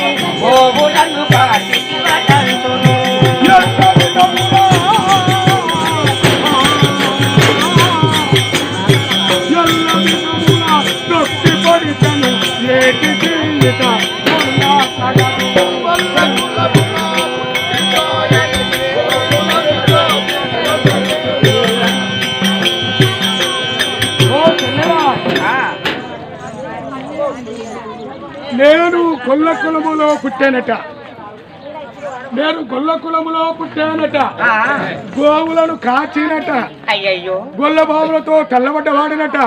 Oh. పుట్టానట. నేను గొల్ల కులములో పుట్టానట. గోవులను కాచినట. గొల్ల బావులతో తెల్లబడ్డవాడినట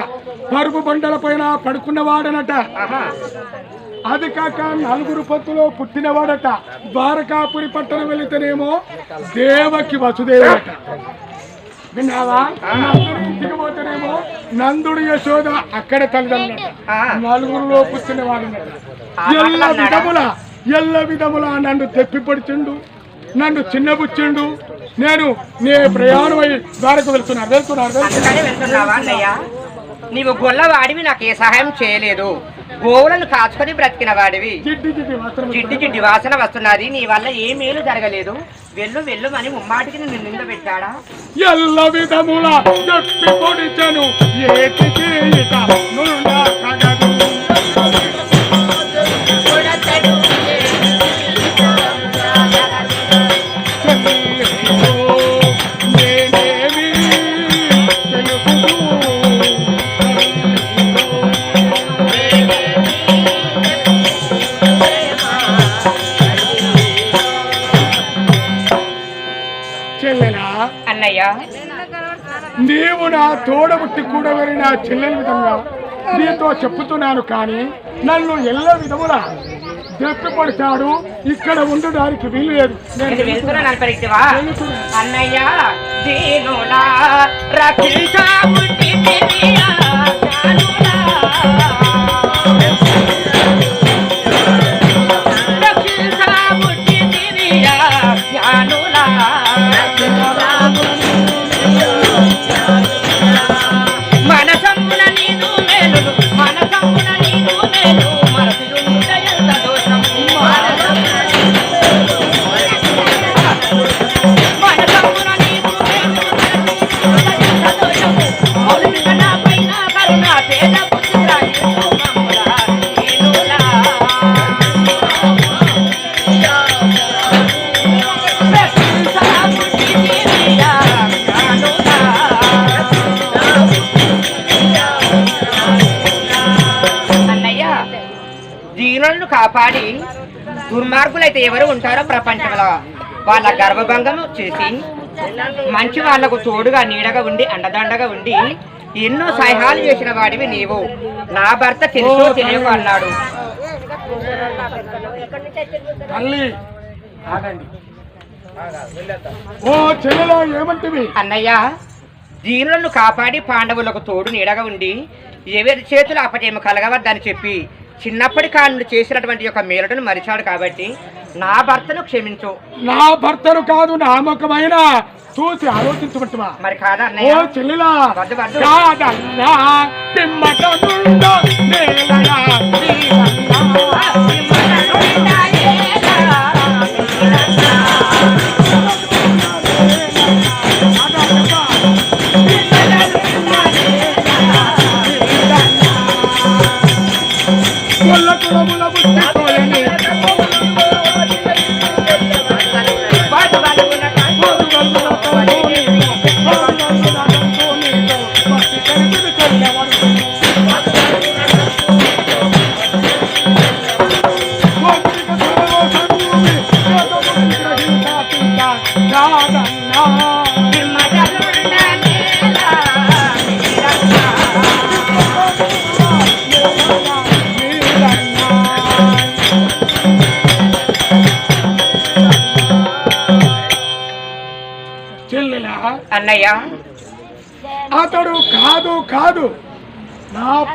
పరుపు బండల పైన పడుకున్నవాడనట ఆహా. అది కాక నలుగురు పొత్తులో పుట్టినవాడట. ద్వారకాపురి పట్టణం వెళితేనేమో దేవకి వసుదేవట విన్నావా? నందుడి ఇంటికి పోతేనేమో నందుడు యశోద అక్కడ తల్లిదండ్రులట. ఆ. నలుగురులో పుట్టినవాడినట ఎల్ల విధముల ఎల్ల విధముల నన్ను తెప్పిపడిచిండు నన్ను చిన్నబుచ్చిండు. నేను నే ప్రయాణమై ద్వారకు వెళ్తున్నారు వెళ్తున్నారు వెళ్తున్నారు. అందుకనే వెళ్తున్నావా అన్నయ్య? నీవు గొల్లవాడివి నాకు ఏ సహాయం చేయలేదు. గోవులను కాచుకొని బ్రతికిన వాడివి. జిడ్డి జిడ్డి వాసన వస్తున్నది. నీ వల్ల ఏ మేలు జరగలేదు. వెళ్ళు వెళ్ళు అని ముమ్మాటికి నిన్ను నింద పెట్టాడా? ఎల్ల విధముల కూడవరి నా చెల్లెల విధంగా నీతో చెప్పుతున్నాను కానీ నన్ను ఎల్ల విధముల దెప్పిపడతాడు ఇక్కడ ఉండడానికి వీలు లేదు. నేను. అన్నయ్య దుర్మార్గులైతే ఎవరు ఉంటారో ప్రపంచంలో. వాళ్ళ గర్భభంగము చేసి మంచి వాళ్ళకు తోడుగా నీడగా ఉండి అండదండగా ఉండి ఎన్నో సహాయాలు చేసిన వాడివి నీవు. నా భర్త తెలుసో తెలియక అన్నాడు. అన్నయ్య దీనులను కాపాడి పాండవులకు తోడు నీడగా ఉండి ఎవరి చేతులు అపజయము కలగవద్దని చెప్పి చిన్నప్పటి కానుండి చేసినటువంటి యొక్క మేలుటను మరిచాడు కాబట్టి నా భర్తను క్షమించు. నా భర్తను కాదు నా ముఖమైన చూసి ఆలోచించబట్టువా మరి కాదా ఓ అన్నయ్య చెల్లెలా? వద్దు, వద్దు. కాదన్నా పిమ్మట నుండో నేలయా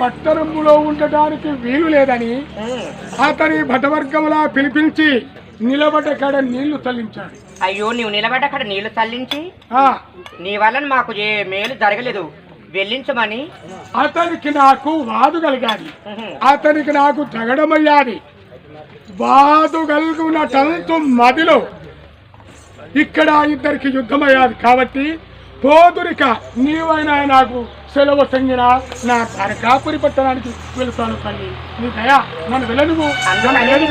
నా పట్టణంలో ఉండటానికి వీలు లేదని. అతని భటవర్గములా పిలిపించి నిలబడ్డ కాడ నీళ్ళు తల్లించాడు. అయ్యో నీవు నిలబడి అక్కడ నీళ్ళు తల్లించి? నీ వలన మాకు ఏ మేలు జరగలేదు. వెళ్ళించమని. అతనికి నాకు వాదు కలిగాది. అతనికి నాకు జగడమయ్యాది బాధ కలుగున టంతు మదిలో. ఇక్కడ ఇద్దరికి యుద్ధమయ్యాది కాబట్టి పోదురిక నీవైనా నాకు సెలవు సంగిన నా కరకాపురి పట్టణానికి వెళ్తాను తల్లి. నీ దయా నన్ను అందుకని నువ్వు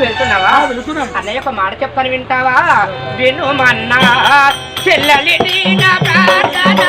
వెళ్తున్నావా అన్నయ్య ఒక మాట చెప్పని వింటావా? వినుమన్నా చెల్లెలి నా ప్రార్థన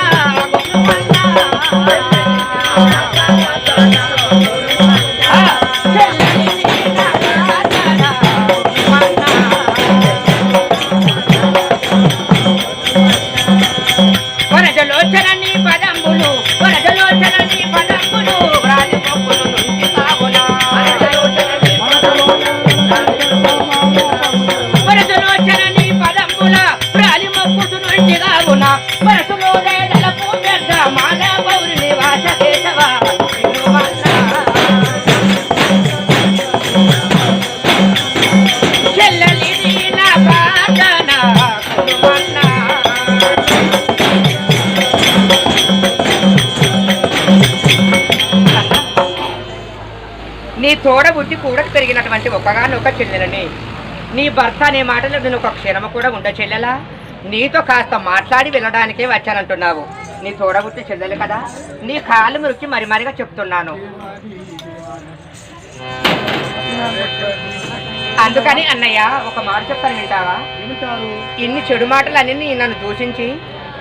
నీ తోడ బుద్ధి కూడా పెరిగినటువంటి ఒకగానొక చెల్లెలని. నీ భర్త అనే మాటలు నేను ఒక క్షణము కూడా ఉండ చెల్లెలా? నీతో కాస్త మాట్లాడి వెళ్ళడానికే వచ్చానంటున్నావు. నీ తోడబుట్టి చెల్లెలు కదా? నీ కాలు మురికి మరి మరిగా చెప్తున్నాను. అందుకని అన్నయ్య ఒక మాట చెప్తాను వింటావా? ఇన్ని చెడు మాటలన్నీ నన్ను దూషించి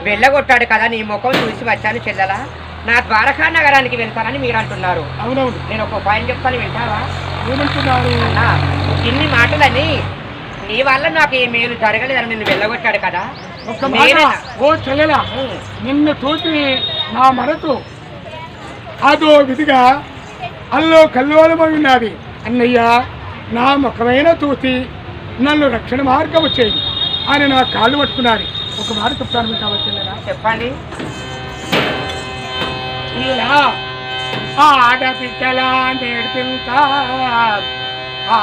వెళ్ళగొట్టాడు కదా నీ ముఖం చూసి వచ్చాను చెల్లెలా? నా ద్వారకా నగరానికి వెళ్తానని మీరు అంటున్నారు. అవునవును. నేను ఒక ఉపాయం చెప్తాను వింటావా? ఏమంటున్నారు? అన్నా, ఇన్ని మాటలని నీ వల్ల నాకు ఏ మేలు జరగలేదని నిన్ను వెళ్ళగొట్టాడు కదా. ఒక్క మాట. నేనే- ఓ చెల్లెలా ఉమ్, నిన్ను చూసి నా మనసు అదో విధిగా అల్లో కల్లోలమై ఉన్నది. అన్నయ్య నా ముఖమైన చూసి నన్ను రక్షణ మార్గం వచ్చేయి అని నా కాళ్ళు పట్టుకున్నది ఒక మాట చెప్తాను మీకు చెల్లెలా? చెప్పండి. ఇలా ఆడబిడ్డలా నేర్పింతా ఆ,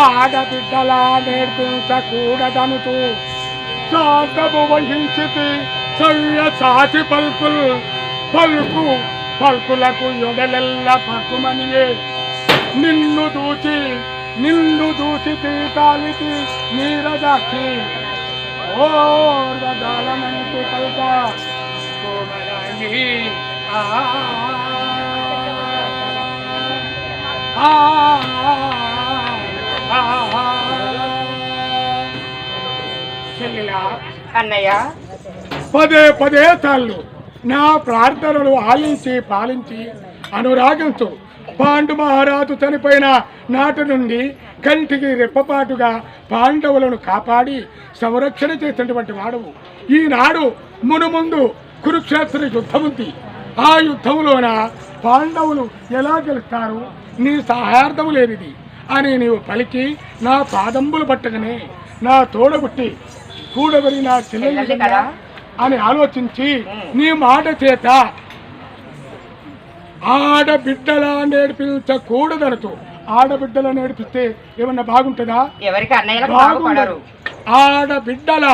ఆడబిడ్డలా నేర్పించకూడదనుతూ శాంతము వహించితి చల్ల సాచి పలుకులు. పలుకు పలుకులకు ఎడలెల్ల పక్కుమనియే నిన్ను దూచి నిన్ను దూచి తీతాలితి నీరజాక్షి ఓ రదాలమంటు పల్క కోమరాంగి ఆ ఆ ఆ చెల్లెలా అన్నయ్య. పదే పదే సార్లు నా ప్రార్థనలు ఆలించి పాలించి అనురాగంతో పాండు మహారాజు చనిపోయిన నాటి నుండి కంటికి రెప్పపాటుగా పాండవులను కాపాడి సంరక్షణ చేసినటువంటి వాడవు ఈనాడు మునుముందు కురుక్షేత్ర యుద్ధం ఉంది ఆ యుద్ధంలోన పాండవులు ఎలా గెలుస్తారు నీ సహాయార్థము లేనిది అని నీవు పలికి నా పాదంబులు పట్టగానే నా తోడబుట్టి కూడబడి నా చెల్లెలు కదా? అని ఆలోచించి. నీ మాట చేత ఆడబిడ్డలా నేర్పించకూడదనతో. ఆడబిడ్డల నేర్పిస్తే ఏమన్నా బాగుంటుందా? ఎవరికి బాగుండదు. ఆడబిడ్డల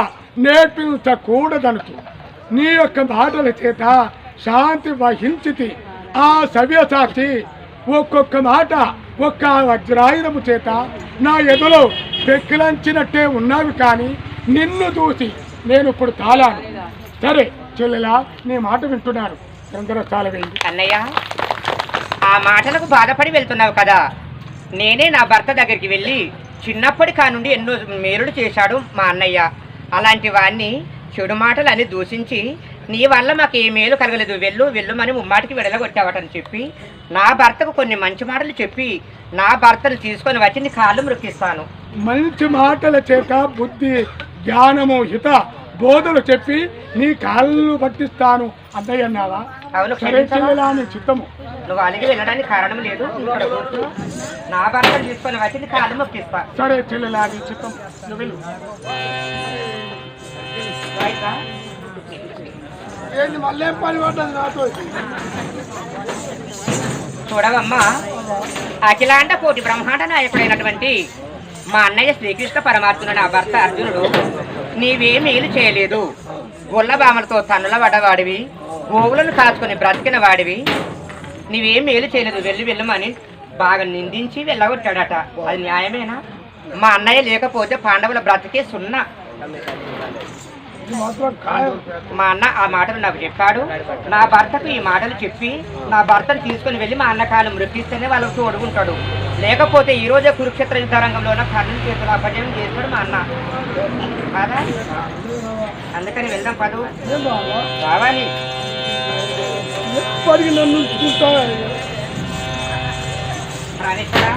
నేర్పించకూడదనుతూ. నీ యొక్క మాటల చేత శాంతి వహించితి. ఆ సవ్యసాచి ఒక్కొక్క మాట ఒక్క వజ్రాయుధము చేత నా ఎదులో పెక్కిలంచినట్టే ఉన్నావి కానీ నిన్ను చూసి నేను ఇప్పుడు తాళాను. సరే చెల్లెలా నీ మాట వింటున్నాను చంద్రస్థాల వేయండి అన్నయ్య ఆ మాటలకు బాధపడి వెళ్తున్నావు కదా. నేనే నా భర్త దగ్గరికి వెళ్ళి చిన్నప్పటి కానుండి ఎన్నో మేలుడు చేశాడు మా అన్నయ్య. అలాంటి వాడిని చెడు మాటలు అని దూషించి నీ వల్ల మాకు ఏ మేలు కలగలేదు. వెళ్ళు వెళ్ళుమని ముమ్మాటికి విడలగొట్టావటని చెప్పి నా భర్తకు కొన్ని మంచి మాటలు చెప్పి నా భర్తను తీసుకొని వచ్చి నీ కాళ్ళు మృక్కిస్తాను మంచి మాటల చేత బుద్ధి జ్ఞానము హిత బోధలు చెప్పి నీ కాళ్ళు పట్టిస్తాను. అన్నయ్య అన్నావా? అవును చిత్తము. నువ్వు అలిగి వెళ్ళడానికి కారణం లేదు. ఇక్కడ. నా భర్తను తీసుకొని వచ్చి కాళ్ళు మొక్కిస్తా సరే చిత్తం. నువ్వు మళ్ళీ ఏం పని పడ్డది నాతో? చూడవమ్మా అఖిలాండ కోటి బ్రహ్మాండ నాయకుడైనటువంటి మా అన్నయ్య శ్రీకృష్ణ పరమాత్ముడు నా భర్త అర్జునుడు నీవేం మేలు చేయలేదు. గొల్ల బామలతో తన్నుల పడ్డవాడివి గోవులను కాచుకొని బ్రతికిన వాడివి. నీవేం మేలు చేయలేదు వెళ్ళి వెళ్ళమని బాగా నిందించి వెళ్ళగొట్టాడట. అది న్యాయమేనా? మా అన్నయ్య లేకపోతే పాండవుల బ్రతికే సున్నా. మా అన్న ఆ మాటలు నాకు చెప్పాడు. నా భర్తకు ఈ మాటలు చెప్పి నా భర్తను తీసుకొని వెళ్ళి మా అన్న కాలం మృతిస్తేనే వాళ్ళకు తోడుకుంటాడు. లేకపోతే ఈ రోజే కురుక్షేత్ర యుద్ధరంగంలో ఉన్న కర్ణుని చేతులు అపజయం చేస్తాడు మా అన్న. కాదా అందుకని వెళ్దాం పదు. రావాలి రాణేశ్వరా?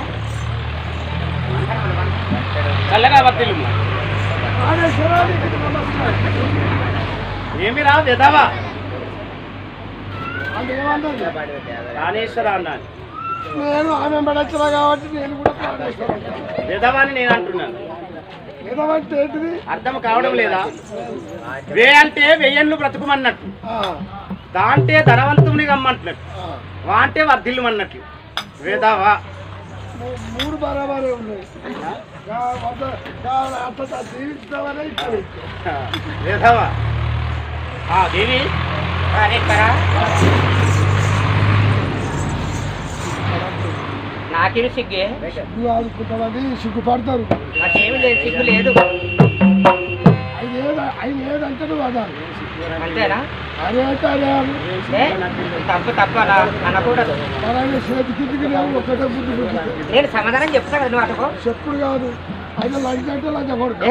నమస్కారం ఏమి రా విధవా ప్రాణేశ్వర అన్నాను. నేను ఆమె కాబట్టి నేను కూడా అంటున్నాను. ఏంటిది? అర్థం కావడం లేదా? వే అంటే వెయ్యన్లు బ్రతుకుమన్నట్టు. దాంటే ధనవంతుని రమ్మంటున్నట్టు. ఆ. వా అంటే వర్ధిల్లు అన్నట్లు విధవా మూ- మూడు బరాబరే ఉన్నాయి. ఆ దేవి. నాకేమి సిగ్గే సిగ్గు. ఆడుకుంటామని సిగ్గుపడతారు. నాకేమి లేదు సిగ్గు లేదు. అదాలి అంతేనా. ఏ? తప్పు తప్పు అలా అనకూడదు. అలాగే చేతి కిందికి నేను ఒకటే బుద్ధి బుద్ధి. నేను సమాధానం చెప్తా కదా చెప్పుడు లంచ్ అంటే లంచ కొడుకు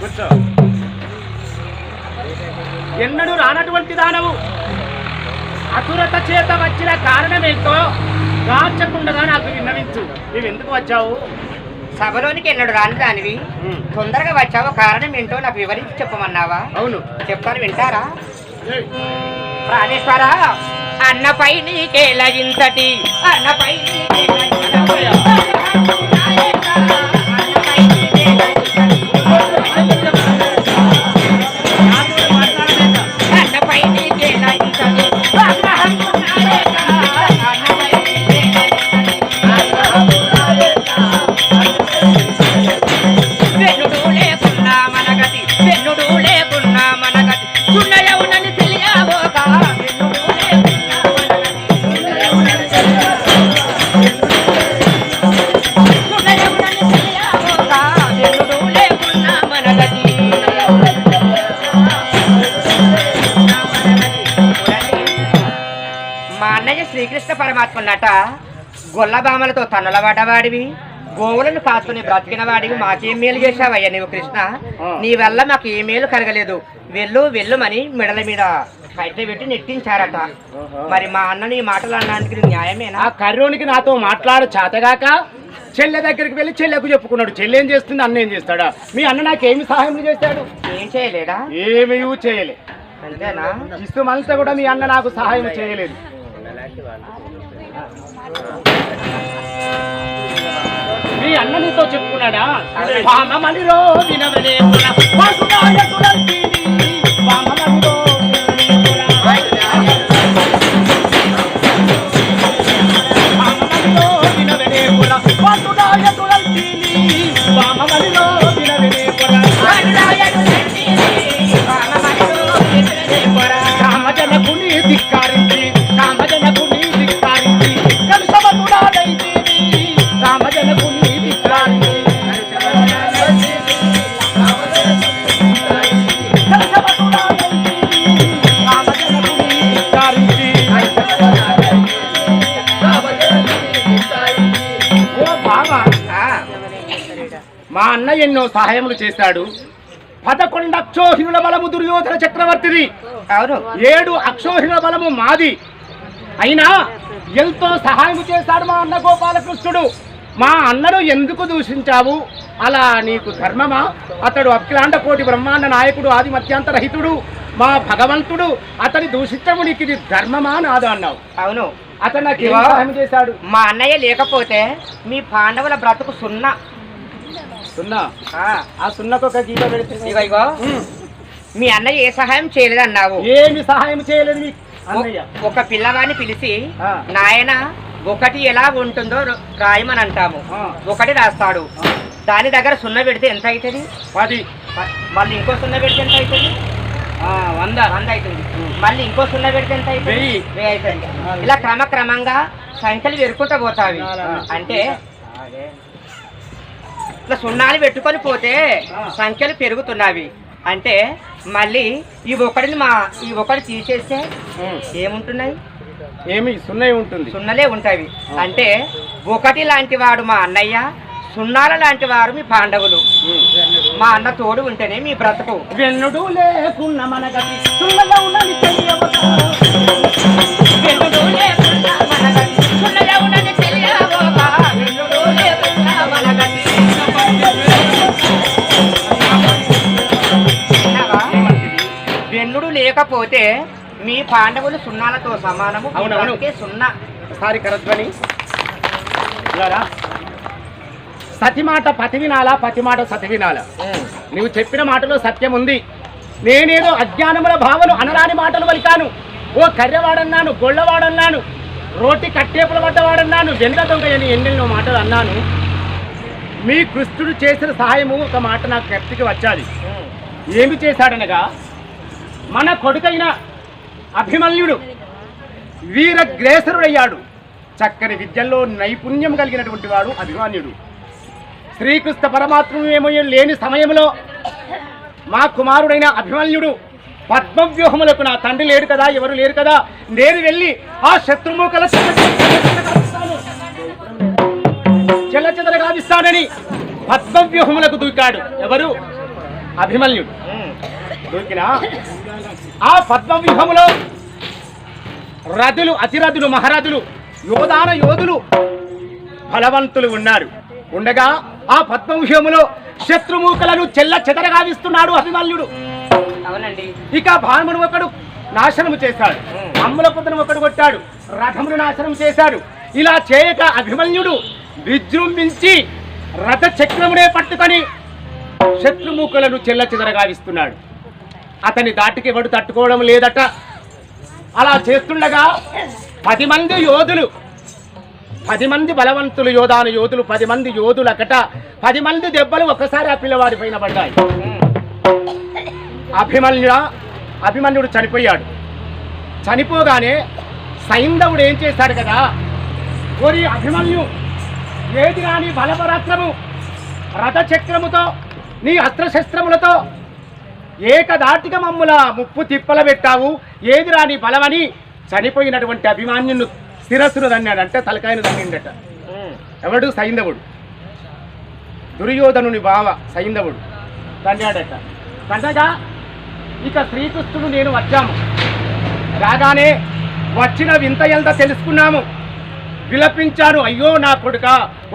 కూర్చో. ఎన్నడూ రానటువంటి దానవు. అతురత చేత వచ్చిన కారణమేంటో రాచకుండగా నాకు విన్నవించు. నువ్వు ఎందుకు వచ్చావు? సభలోనికి ఎన్నడు రాని దానివి. తొందరగా వచ్చావు? కారణం ఏంటో నాకు వివరించి చెప్పమన్నావా? అవును. చెప్తాను వింటారా? ప్రాణేశ్వర అన్నపై నీకేల ఇంతటి అన్నపై నీకేల గొల్లబామలతో తన్నుల పడ్డవాడివి గోవులను కాచుకుని బ్రతికిన వాడివి మాకేం మేలు చేశావయ్యా నీవు కృష్ణ? నీ వల్ల మాకు ఏ మేలు కలగలేదు. వెళ్ళు వెళ్ళుమని మెడల మీద కట్ట పెట్టి నెట్టించారట. మరి మా అన్నని మాటలు అన్నానికి న్యాయమేనా? కర్రోనికి నాతో మాట్లాడు చేతగాక. చెల్లె దగ్గరికి వెళ్ళి చెల్లెకు చెప్పుకున్నాడు. చెల్లె ఏం చేస్తుంది? అన్న ఏం చేస్తాడా? మీ అన్న నాకేమి సహాయం చేస్తాడు? ఏం చేయలేదా? ఏమీ చేయలే. అంతేనా? ఇస్తూ మనసుతో కూడా మీ అన్న నాకు సహాయం చేయలేదు. మీ అన్న నీతో చెప్పుకున్నాడా? వామమణిరో వినవలేకున, వాసుదాయ మా అన్న ఎన్నో సహాయములు చేశాడు. పదకొండు అక్షోహిణుల బలము దుర్యోధన చక్రవర్తిది. ఏడు అక్షోహిణ బలము మాది. అయినా ఎంతో సహాయం చేశాడు మా అన్న గోపాలకృష్ణుడు. మా అన్నను ఎందుకు దూషించావు? అలా నీకు ధర్మమా? అతడు అఖిలాండ కోటి బ్రహ్మాండ నాయకుడు ఆది మధ్యాంతరహితుడు మా భగవంతుడు. అతని దూషించము నీకు ఇది ధర్మమా నాదు అన్నావు. అవును. అతను నాకు చేశాడు? మా అన్నయ్య లేకపోతే మీ పాండవుల బ్రతుకు సున్నా. సున్నా. ఆ, సున్నకు ఒక గీత పెడితే ఇగో ఇగో ఉమ్. మీ అన్నయ్య ఏ సహాయం చేయలేదు అన్నావు ఏమి సహాయం చేయలేదు మీ అన్నయ్య. ఒక పిల్లవాడిని పిలిచి. నాయన ఒకటి ఎలా ఉంటుందో రాయమని అంటాము. ఒకటి రాస్తాడు. దాని దగ్గర సున్నా పెడితే ఎంత అవుతుంది పది. మళ్ళీ ఇంకో సున్నా పెడితే ఎంత అవుతుంది వంద. వంద అవుతుంది మళ్ళీ ఇంకో సున్నా పెడితే ఎంత అవుతుంది వెయ్యి. అవుతుంది ఇలా క్రమక్రమంగా సంఖ్యలు పెరుకుంటూ పోతావి. అంటే ఇట్లా సున్నాలు పెట్టుకొని పోతే సంఖ్యలు పెరుగుతున్నవి అంటే మళ్ళీ ఈ ఒకటిని మా ఈ ఒకటి తీసేస్తే. ఏముంటున్నాయి ఏమి సున్నై ఉంటుంది సున్నలే ఉంటాయి అంటే ఒకటి లాంటి వాడు మా అన్నయ్య సున్నాల లాంటి వారు మీ పాండవులు. మా అన్న తోడు ఉంటేనే మీ బ్రతుకు వెన్నుడు లేకున్న మన గతి ఉన్నది? వెన్నుడు లేకుండా వెన్నుడు లేకపోతే మీ పాండవులు సున్నాలతో సమానము. అవునవును. సున్నా. ఒకసారి కరద్వని ఇలారా? సతి మాట పతి వినాలా పతి మాట సతి వినాలా నువ్వు చెప్పిన మాటలో సత్యం ఉంది. నేనేదో అజ్ఞానముల భావను అనరాని మాటలు వలికాను ఓ కర్రెవాడన్నాను గొళ్ళవాడన్నాను రోటి కట్టేపుల పడ్డవాడన్నాను వెంట దొంగ అని ఎన్నెన్నో మాటలు అన్నాను. మీ కృష్ణుడు చేసిన సహాయము ఒక మాట నాకు జ్ఞప్తికి వచ్చాది. ఏమి చేశాడనగా మన కొడుకైన అభిమన్యుడు వీరగ్రేసరుడయ్యాడు చక్కని విద్యల్లో నైపుణ్యం కలిగినటువంటి వాడు అభిమన్యుడు. శ్రీకృష్ణ పరమాత్మేమో లేని సమయంలో మా కుమారుడైన అభిమన్యుడు పద్మవ్యూహములకు నా తండ్రి లేడు కదా ఎవరు లేరు కదా నేను వెళ్ళి ఆ శత్రుముఖల చెల్ల చెదర గావిస్తానని పద్మవ్యూహములకు దూకాడు. ఎవరు? అభిమన్యుడు. దూకినా? ఆ పద్మవ్యూహములో రథులు అతిరథులు మహారథులు యోధాన యోధులు బలవంతులు ఉన్నారు. ఉండగా ఆ పద్మవ్యూహములో శత్రుమూకలను చెల్ల చెదరగావిస్తున్నాడు అభిమన్యుడు. ఇక భానుడు ఒకడు నాశనము చేశాడు. అమ్ముల పుత్రను ఒకడు కొట్టాడు. రథమును నాశనం చేశాడు. ఇలా చేయక అభిమన్యుడు విజృంభించి రథ చక్రమునే పట్టుకొని శత్రుముఖులను చెల్ల చెదరగావిస్తున్నాడు. అతని దాటికి ఎవడు తట్టుకోవడం లేదట. అలా చేస్తుండగా పది మంది యోధులు పది మంది బలవంతులు యోధాను యోధులు పది మంది యోధులకట పది మంది దెబ్బలు ఒకసారి ఆ పిల్లవాడి పైన పడ్డాయి. అభిమన్యుడ అభిమన్యుడు చనిపోయాడు. చనిపోగానే సైంధవుడు ఏం చేశాడు కదా? ఓరి అభిమన్యు ఏది రాని బలపరాత్రము రథచక్రముతో నీ అస్త్రశస్త్రములతో ఏకదాటిగా మమ్ముల ముప్పు తిప్పల పెట్టావు. ఏది రాని బలమని చనిపోయినటువంటి అభిమాన్యును శిరస్సును దన్నాడంటే తలకాయను దన్నిండట. ఎవడు? సైంధవుడు. దుర్యోధనుని బావ సైంధవుడు తండాడట తండగా ఇక శ్రీకృష్ణుడు నేను వచ్చాము. రాగానే వచ్చిన వింత ఎంత తెలుసుకున్నాము. విలపించాను అయ్యో నా కొడుక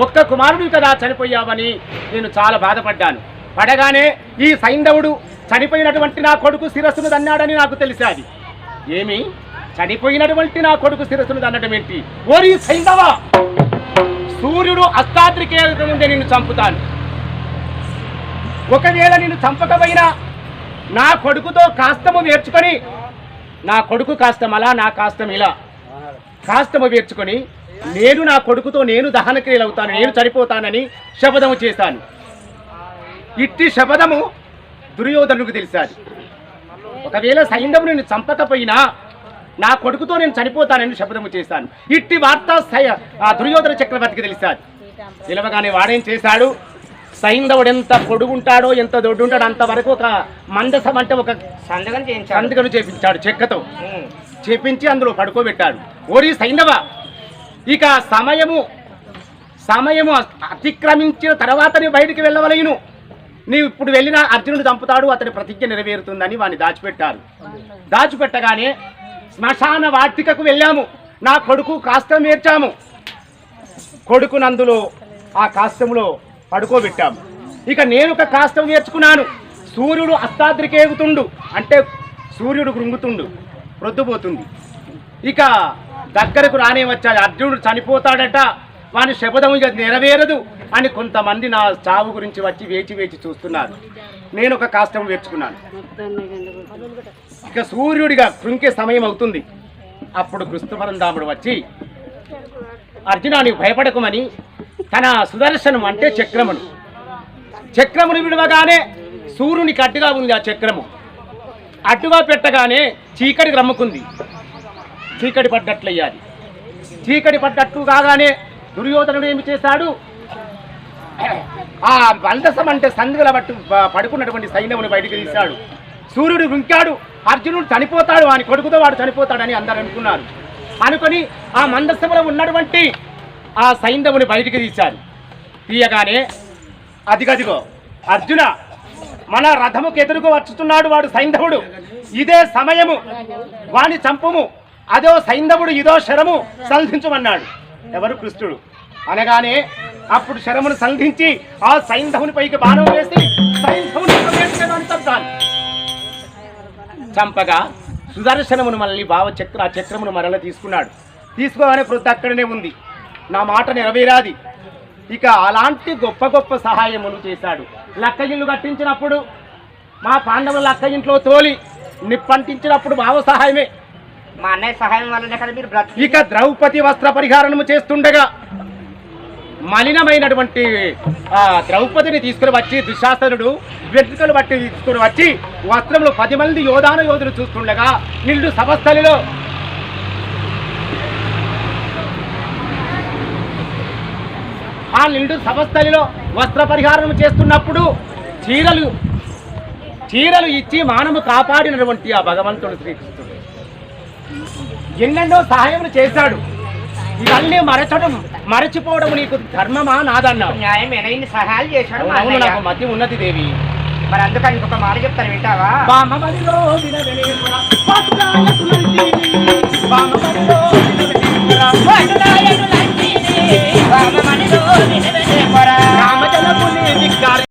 ఒక్క కుమారుడు కదా చనిపోయావని నేను చాలా బాధపడ్డాను. పడగానే ఈ సైంధవుడు చనిపోయినటువంటి నా కొడుకు శిరస్సును దన్నాడని నాకు తెలిసాది. ఏమి? చనిపోయినటువంటి నా కొడుకు శిరస్సును దన్నడం ఏంటి? ఓరి సైంధవ! సూర్యుడు అష్టాద్రికి నుండి నిన్ను చంపుతాను. ఒకవేళ నిన్ను చంపకపోయినా నా కొడుకుతో కాస్తము వేర్చుకొని నా కొడుకు కాస్తం అలా నా కాస్తం ఇలా. కాస్తము వేర్చుకొని నేను నా కొడుకుతో నేను దహన క్రియలు అవుతాను నేను చనిపోతానని శపథము చేశాను. ఇట్టి శపథము దుర్యోధనుకు తెలిసాది. ఒకవేళ సైంధవుని నేను చంపకపోయినా నా కొడుకుతో నేను చనిపోతానని శపథము చేశాను. ఇట్టి వార్త దుర్యోధన చక్రవర్తికి తెలిసాది. నిలవగానే వాడేం చేశాడు? సైంధవుడు ఎంత పొడుగుంటాడో ఎంత దొడ్డుంటాడో అంతవరకు ఒక మందసం అంటే ఒక సంతకను చేపించాడు చెక్కతో. చేపించి అందులో పడుకోబెట్టాడు. ఓరి సైంధవ ఇక సమయము సమయము అతిక్రమించిన తర్వాత బయటికి వెళ్ళవలయును నీవు ఇప్పుడు వెళ్ళిన అర్జునుడు చంపుతాడు అతని ప్రతిజ్ఞ నెరవేరుతుందని వాడిని దాచిపెట్టారు. దాచిపెట్టగానే శ్మశాన వాటికకు వెళ్ళాము. నా కొడుకు కాస్తం ఏర్చాము కొడుకు నందులో ఆ కాస్తములో పడుకోబెట్టాము. ఇక నేను ఒక కాస్తం నేర్చుకున్నాను. సూర్యుడు అస్తాద్రికేగుతుండు అంటే సూర్యుడు కృంగుతుండు. ప్రొద్దుపోతుంది ఇక దగ్గరకు రానే వచ్చాడు. అర్జునుడు చనిపోతాడట. వాని శపథం ఇక నెరవేరదు అని కొంతమంది నా చావు గురించి వచ్చి వేచి వేచి చూస్తున్నారు. నేను ఒక కాష్టం వేర్చుకున్నాను. ఇక సూర్యుడిగా కృంకే సమయం అవుతుంది. అప్పుడు కృష్ణపరంధాముడు వచ్చి అర్జున నీవు భయపడకమని తన సుదర్శనం అంటే చక్రమును. చక్రమును విడవగానే సూర్యునికి అడ్డుగా ఉంది ఆ చక్రము. అడ్డుగా పెట్టగానే చీకటి రమ్ముకుంది. చీకటి పడ్డట్లయ్యాలి చీకటి పడ్డట్టు కాగానే దుర్యోధనుడు ఏమి చేశాడు? ఆ వందసం అంటే సందుగల పట్టు పడుకున్నటువంటి సైన్యమును బయటికి తీశాడు. సూర్యుడు గుంకాడు అర్జునుడు చనిపోతాడు అని కొడుకుతో వాడు చనిపోతాడని అందరు అనుకున్నారు. అనుకొని ఆ మందసములో ఉన్నటువంటి ఆ సైన్యముని బయటికి తీశారు. తీయగానే అదిగదిగో అర్జున మన రథముకు ఎదురుగా వచ్చుతున్నాడు వాడు సైంధవుడు. ఇదే సమయము వాని చంపుము అదో సైంధవుడు ఇదో శరము సంధించమన్నాడు. ఎవరు కృష్ణుడు? అనగానే అప్పుడు శరమును సంధించి ఆ సైంధవుని పైకి బాణం వేసి సైంధవుని చంపాలి చంపగా సుదర్శనమును మళ్ళీ భావచక్ర ఆ చక్రమును మరల తీసుకున్నాడు. తీసుకోగానే కృత అక్కడనే ఉంది. నా మాట నెరవేరాది. ఇక అలాంటి గొప్ప గొప్ప సహాయములు చేశాడు. లక్క ఇల్లు కట్టించినప్పుడు మా పాండవుల లక్క ఇంట్లో తోలి నిప్పంటించినప్పుడు భావ సహాయమే. మా అన్నయ్య సహాయం వల్లనే కదా మీరు బ్రతుకు ఇక ద్రౌపది వస్త్ర పరిహారము చేస్తుండగా మలినమైనటువంటి ఆ ద్రౌపదిని తీసుకుని వచ్చి దుశాసనుడు వెంట్రుకలు బట్టి తీసుకుని వచ్చి వస్త్రములు పది మంది యోధాన యోధులు చూస్తుండగా నిండు సభస్థలిలో ఆ నిండు సభస్థలిలో వస్త్ర పరిహారం చేస్తున్నప్పుడు చీరలు చీరలు ఇచ్చి మానము కాపాడినటువంటి ఆ భగవంతుడు శ్రీకృష్ణుడు. ఎన్నెన్నో సహాయములు చేశాడు. ఇవన్నీ మరచడం మరచిపోవడం నీకు ధర్మమా? నాదన్నావు. న్యాయం ఎనైన సహాయాలు చేశాడు అవును, నాకు మధ్య ఉన్నది దేవి. మరి అందుకని ఇంకొక మాట చెప్తాను వింటావా? బామబడిలో. బామబడిలో